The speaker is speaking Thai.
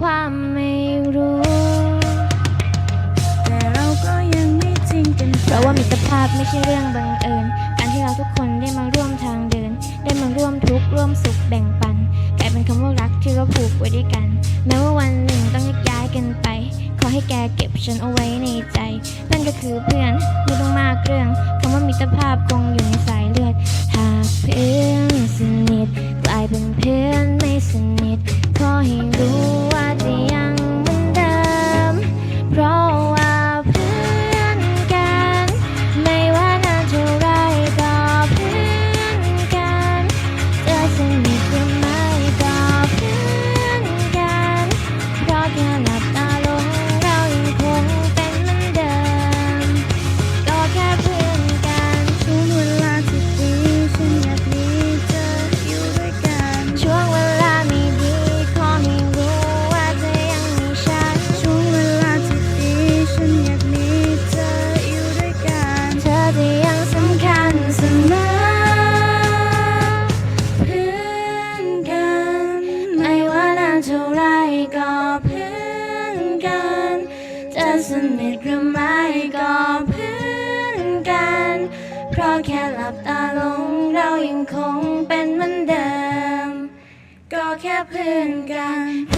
ความไม่รู้ แต่เราก็ยังไม่ทิ้งกันเพราะว่ามิตรภาพไม่ใช่เรื่องบังเอิญ การที่เราทุกคนได้มาร่วมทางเดิน ได้มาร่วมทุกข์ร่วมสุขแบ่งปัน กลายเป็นคำว่ารักที่เราผูกไว้ด้วยกัน แม้ว่าวันหนึ่งต้องแยกย้ายกันไป ขอให้แกเก็บฉันเอาไว้ในใจ นั่นก็คือเพื่อนไม่ต้องมากเรื่องคำว่ามิตรภาพคง เพราะแค่หลับตาลงเรายังคงเป็นเหมือนเดิม ก็แค่เพื่อนกันช่วงเวลาที่ดีฉันอยากมีเธออยู่ด้วยกัน ช่วงเวลาไม่ดีขอให้รู้ว่าเธอยังมีฉัน ช่วงเวลาที่ดีฉันอยากมีเธออยู่ด้วยกัน เธอจะยังสำคัญเสมอเพื่อนกัน ไม่ว่านานเท่าไรก็เพื่อน จะสนิทหรือไม่ก็เพื่อนกัน เพราะแค่หลับตาลงเรายังคงเป็นเหมือนเดิม ก็แค่เพื่อนกัน